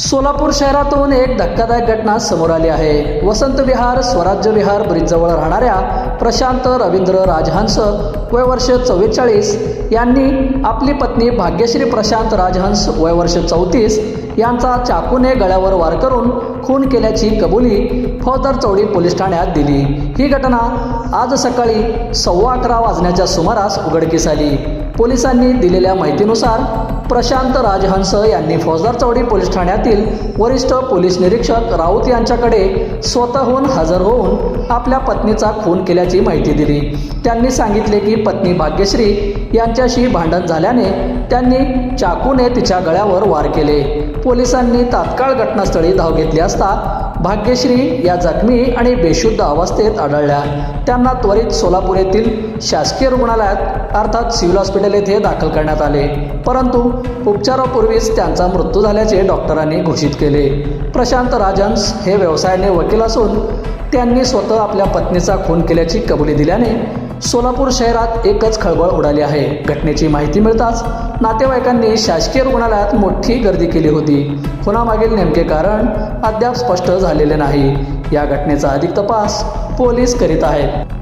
सोलापूर शहरातून एक धक्कादायक घटना समोर आली आहे. वसंत विहार स्वराज्य विहार ब्रिजजवळ राहणाऱ्या प्रशांत रवींद्र राजहंस वय वर्ष चव्वेचाळीस यांनी आपली पत्नी भाग्यश्री प्रशांत राजहंस वय वर्ष चौतीस यांचा चाकूने गळ्यावर वार करून खून केल्याची कबुली फौजदार चौडी पोलीस ठाण्यात दिली. ही घटना आज सकाळी सव्वा अकरा वाजण्याच्या सुमारास उघडकीस आली. पोलिसांनी दिलेल्या माहितीनुसार प्रशांत राजहंस यांनी फौजदार चौडी पोलीस ठाण्यातील वरिष्ठ पोलीस निरीक्षक राऊत यांच्याकडे स्वतःहून हजर होऊन आपल्या पत्नीचा खून केल्याची माहिती दिली. त्यांनी सांगितले की पत्नी भाग्यश्री यांच्याशी भांडण झाल्याने त्यांनी चाकूने तिच्या गळ्यावर वार केले. पोलिसांनी तात्काळ घटनास्थळी धाव घेतली असता भाग्यश्री या जखमी आणि बेशुद्ध अवस्थेत आढळल्या. त्यांना त्वरित सोलापूर येथील शासकीय रुग्णालयात अर्थात सिव्हिल हॉस्पिटल येथे दाखल करण्यात आले. परंतु उपचारापूर्वीच त्यांचा मृत्यू झाल्याचे डॉक्टरांनी घोषित केले. प्रशांत राजन्स हे व्यवसायाने वकील असून त्यांनी स्वतः आपल्या पत्नीचा खून केल्याची कबुली दिल्याने सोलापूर शहरात एकच खळबळ उडाली आहे. घटनेची माहिती मिळताच नातेवाईकांनी शासकीय रुग्णालयात मोठी गर्दी केली होती. खुनामागील नेमके कारण अद्याप स्पष्ट झालेले नाही. या घटनेचा अधिक तपास पोलीस करीत आहेत.